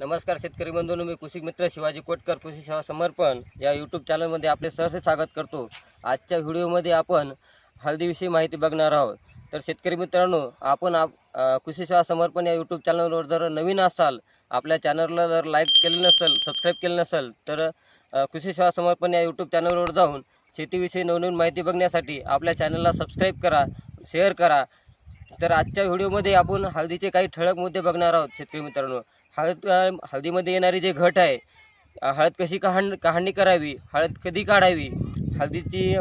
नमस्कार शेतकरी बंधूंनो मी कृषी मित्र शिवाजी कोटकर कृषी सेवा समर्पण या यूट्यूब चॅनलमध्ये आपले सहर्ष स्वागत करतो. आजच्या व्हिडिओमध्ये आपण हळदीविषयी माहिती बघणार आहोत. तर शेतकरी मित्रांनो आपण आप कृषी सेवा समर्पण या यूट्यूब चॅनलवर जर नवीन असाल आपल्या चॅनलला जर लाईक केलं नसेल सबस्क्राईब केलं नसेल तर कृषी सेवा समर्पण या यूट्यूब चॅनलवर जाऊन शेतीविषयी नवनवीन माहिती बघण्यासाठी आपल्या चॅनलला सबस्क्राईब करा शेअर करा. तर आजच्या व्हिडिओमध्ये आपण हळदीचे काही ठळक मुद्दे बघणार आहोत शेतकरी मित्रांनो. हळद हळदीमध्ये येणारी जे घट आहे हळद कशी कहाण काढणी करावी हळद कधी काढावी हळदीची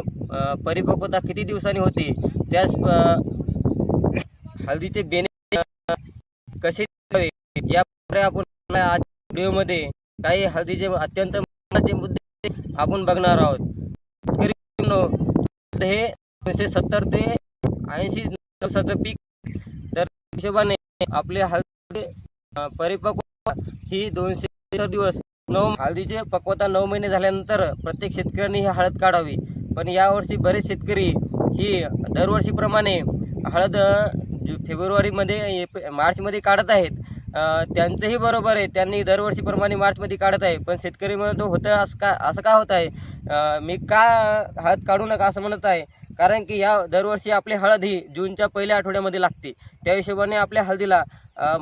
परिपक्वता किती दिवसांनी होते त्याच हळदीचे बेने कसे द्यावे आपण आज व्हिडिओमध्ये काही हळदीचे अत्यंत महत्त्वाचे मुद्दे आपण बघणार आहोत. हे दोनशे सत्तर ते ऐंशी दिवसाचं पीक तर हिशोबाने आपले हळदी परिपक्व ही दोनशे दिवस नऊ हळदीचे पक्वता नऊ महिने झाल्यानंतर प्रत्येक शेतकऱ्यांनी ही हळद काढावी. पण यावर्षी बरेच शेतकरी ही दरवर्षीप्रमाणे हळद फेब्रुवारीमध्ये एप मार्चमध्ये काढत आहेत. त्यांचंही बरोबर आहे त्यांनी दरवर्षीप्रमाणे मार्चमध्ये काढत आहे. पण शेतकरी म्हणतो होतं असं का असं का होत आहे? मी का हळद काढू नका? असं म्हणत आहे. कारण की या दरवर्षी आपली हळद ही जूनच्या पहिल्या आठवड्यामध्ये लागते. त्या हिशोबाने आपल्या हळदीला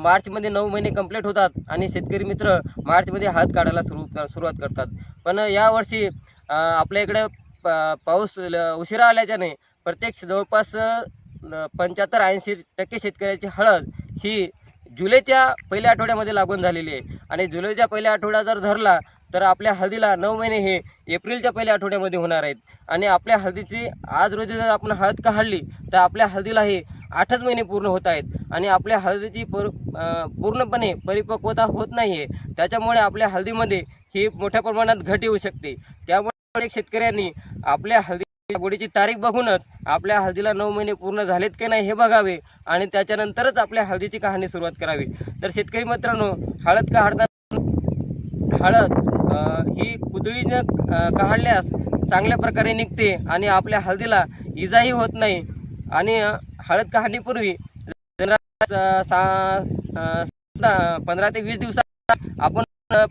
मार्चमध्ये नऊ महिने कंप्लीट होतात आणि शेतकरी मित्र मार्चमध्ये हळद काढायला सुरू सुरुवात करतात. पण यावर्षी आपल्या इकडे पाऊस ल- उशिरा आल्याच्याने प्रत्येक जवळपास पंच्याहत्तर ऐंशी टक्के शेतकऱ्याची हळद ही जुलैच्या पहिल्या आठवड्यामध्ये लागून झालेली आहे. आणि जुलैच्या पहिल्या आठवडा जर धरला तर आपल्या हळदीला नऊ महिने हे एप्रिलच्या पहिल्या आठवड्यामध्ये होणार आहेत. आणि आपल्या हळदीची आज रोजी जर आपण हळद काढली तर आपल्या हळदीला हे आठच महिने पूर्ण होत आहेत. आणि आपल्या हळदीची पर पूर्णपणे परिपक्वता होत नाही आहे त्याच्यामुळे आपल्या हळदीमध्ये ही मोठ्या प्रमाणात घट येऊ शकते. त्यामुळे शेतकऱ्यांनी आपल्या हळदी लागवडीची तारीख बघूनच आपल्या हळदीला नऊ महिने पूर्ण झालेत की नाही हे बघावे आणि त्याच्यानंतरच आपल्या हळदीची कहाणी सुरुवात करावी. तर शेतकरी मित्रांनो हळद काढताना हळद ही कुदळीनं काढल्यास चांगल्या प्रकारे निघते आणि आपल्या हळदीला इजाही होत नाही. आणि हळद काढणीपूर्वी सा- पंधरा ते वीस दिवसात आपण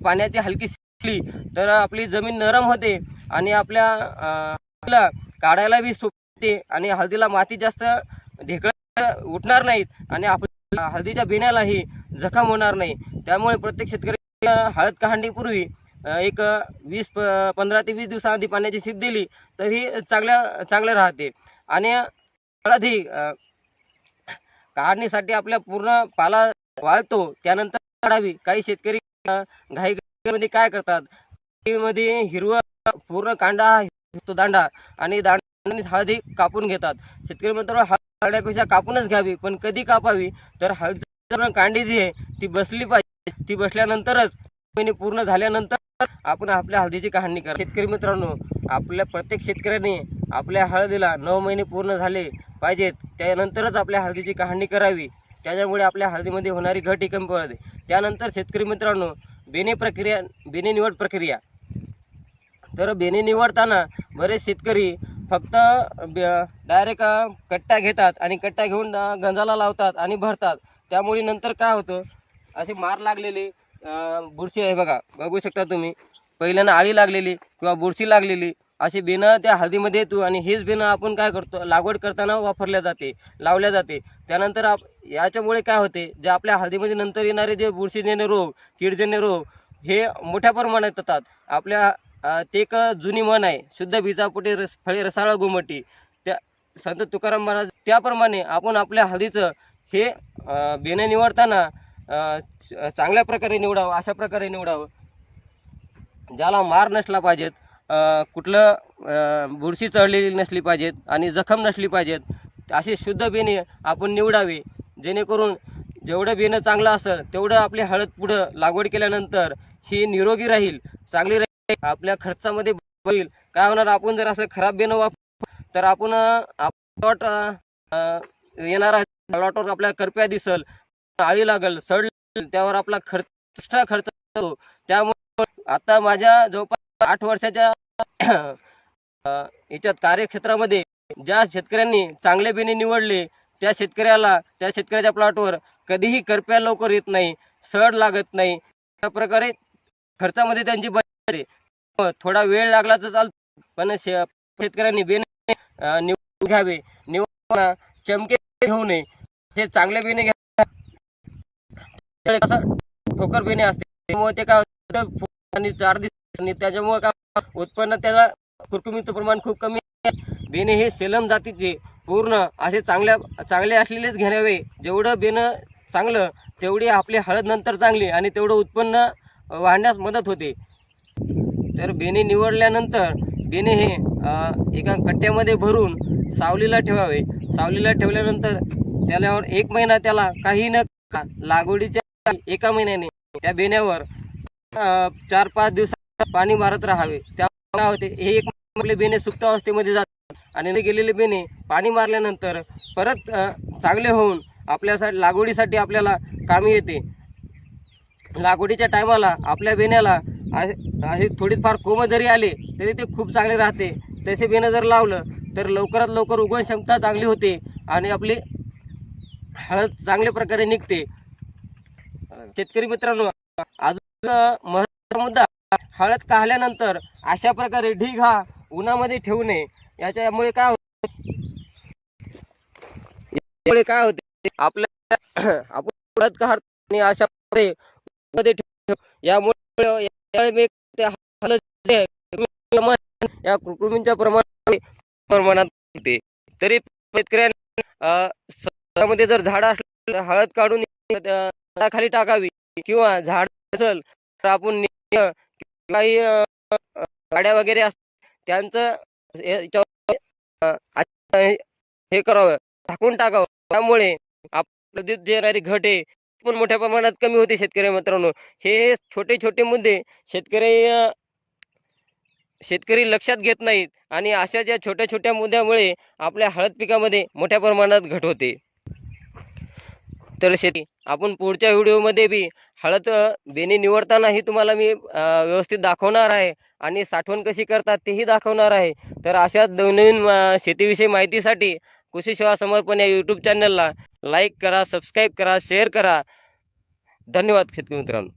पाण्याची हलकी शिकली तर आपली जमीन नरम होते आणि आपल्या काढायला बी सोपते आणि हळदीला माती जास्त ढेकळ उठणार नाहीत आणि आपल्या हळदीच्या बिण्यालाही जखम होणार नाही. त्यामुळे प्रत्येक शेतकरी हळद काढणीपूर्वी एक वीस प पंधरा ते वीस दिवसाआधी पाण्याची सीप दिली तर ही चांगल्या चांगलं राहते. आणि हळदी काढणीसाठी आपल्या पूर्ण पाला वाळतो त्यानंतर काढावी. काही शेतकरी घाईमध्ये काय करतात? मध्ये हिरवं पूर्ण कांदा तो दांडा आणि दांडाने हळदी कापून घेतात. शेतकरी म्हणतात हळद कापूनच घ्यावी पण कधी कापावी? तर हळद कांडी जी आहे ती बसली पाहिजे. ती बसल्यानंतरच पूर्ण झाल्यानंतर आपण आपल्या हळदीची काढणी करा. शेतकरी मित्रांनो आपल्या प्रत्येक शेतकऱ्याने आपल्या हळदीला नऊ महिने पूर्ण झाले पाहिजेत. त्यानंतरच आपल्या हळदीची काढणी करावी. त्याच्यामुळे आपल्या हळदीमध्ये होणारी घट ही कमी पडते. त्यानंतर शेतकरी मित्रांनो बेने प्रक्रिया बेने निवड प्रक्रिया. तर बेने निवडताना बरेच शेतकरी फक्त डायरेक्ट कट्टा घेतात आणि कट्टा घेऊन गंजाला लावतात आणि भरतात. त्यामुळे नंतर काय होतं? असे मार लागलेले बुरशी आहे बघा. बघू शकता तुम्ही. पहिल्यानं आळी लागलेली किंवा बुरशी लागलेली. अशी बिनं त्या हळदीमध्ये येतो आणि हेच बिनं आपण काय करतो? लागवड करताना वापरल्या जाते लावल्या जाते. त्यानंतर आप याच्यामुळे काय होते? जे आपल्या हळदीमध्ये नंतर येणारे जे बुरशीजन्य रोग कीडजन्य रोग हे मोठ्या प्रमाणात येतात. आपल्या ते एक जुनी मन आहे. शुद्ध बीजापोटी रस फळे रसाळ गुमटी. त्या संत तुकाराम महाराज त्याप्रमाणे आपण आपल्या हळदीचं हे अ, बेणे निवडताना चांगल्या प्रकारे निवडावं अशा प्रकारे निवडावं. ज्याला मार नसला पाहिजेत कुठलं बुरशी चढलेली नसली पाहिजेत आणि जखम नसली पाहिजेत अशी शुद्ध बेणे आपण निवडावी. जेणेकरून जेवढं बेणं चांगलं असेल तेवढं आपली हळद पुढं लागवड केल्यानंतर ही निरोगी राहील चांगली राहील आपल्या खर्चामध्ये होईल. काय होणार आपण जर असं खराब बेणं वापर तर आपण प्लॉट येणारा प्लॉटवर आपल्या करप्या दिसल आळी लागल सड त्यावर आपला खर्च एक्स्ट्रा खर्च होतो त्यामुळे आता माझ्या जवळपास आठ वर्षाच्या याच्यात कार्यक्षेत्रामध्ये ज्या शेतकऱ्यांनी चांगले बिने निवडले त्या शेतकऱ्याला त्या शेतकऱ्याच्या प्लॉटवर कधीही करप्या लवकर येत नाही सड लागत नाही. त्या प्रकारे खर्चामध्ये त्यांची बचत होते. थोडा वेळ लागला तर चालतो पण शे शेतकऱ्यांनी बेने निवडून घ्यावे. निवडताना चमके घेऊ नये. ते चांगले बेने घ्या कसं ठोकर बेने असते. त्यामुळे ते काय होतं, आणि चार दिवस आणि त्याच्यामुळे काय उत्पन्न त्याला कुरकुमीचं प्रमाण खूप कमी आहे. बेने हे सेलम जातीचे पूर्ण असे चांगल्या चांगले असलेलेच घ्यावे जेवढं बेनं चांगलं तेवढी आपली हळद नंतर चांगली आणि तेवढं उत्पन्न वाढण्यास मदत होते. तर बेने निवडल्यानंतर बेने हे एका कट्ट्यामध्ये भरून सावलीला ठेवावे. सावलीला ठेवल्यानंतर त्याल्यावर एक महिना त्याला काही न लागवडीच्या एका महिन्याने. त्या बेण्यावर चार पाच दिवसात पाणी मारत राहावे. त्या होते हे एक आपले बेणे सुप्त अवस्थेमध्ये जातात आणि गेलेले बेणे पाणी मारल्यानंतर परत चांगले होऊन आपल्यासाठी लागवडीसाठी आपल्याला कामी येते. लागवडीच्या टायमाला आपल्या बेण्याला असे थोडीफार कोम जरी आले तरी ते खूप चांगले राहते. तसे बेणं जर लावलं तर लवकरात लवकर उगवण क्षमता चांगली होते आणि आपली हळद चांगल्या प्रकारे निघते. शेतकरी मित्रांनो अजून महत्त्वाचा मुद्दा हळद काढल्यानंतर अशा प्रकारे ढीग हा उन्हामध्ये ठेवू नये. याच्यामुळे काय होते यामुळे काय होते आपल्या आपण हळद काढतो आणि अशा प्रकारे मध्ये यामुळे या कृत्रिमींच्या प्रमाणात प्रमाणात होते. तरी शेतकऱ्यांनी अं, जर झाड असलं हळद काढून खाली झाडाखाली टाकावी किंवा झाड असेल तर आपण काही गाड्या वगैरे असतात त्यांचं हे करावं झाकून टाकावं. त्यामुळे आपलं दूध देणारी घट हे पण मोठ्या प्रमाणात कमी होते शेतकरी मित्रांनो. हे छोटे छोटे मुद्दे शेतकरी शेतकरी लक्षात घेत नाहीत आणि अशा ज्या छोट्या छोट्या मुद्द्यामुळे आपल्या हळद पिकामध्ये मोठ्या प्रमाणात घट होते. तर शेती. आपण पुढच्या व्हिडिओमध्ये बी हळद बेणी निवडतानाही तुम्हाला मी व्यवस्थित दाखवणार आहे आणि साठवण कशी करतात तेही दाखवणार आहे. तर अशा नवनवीन शेतीविषयी माहितीसाठी कृषी सेवा समर्पण या यूट्यूब चॅनलला लाईक करा सबस्क्राईब करा शेअर करा. धन्यवाद शेतकरी मित्रांनो.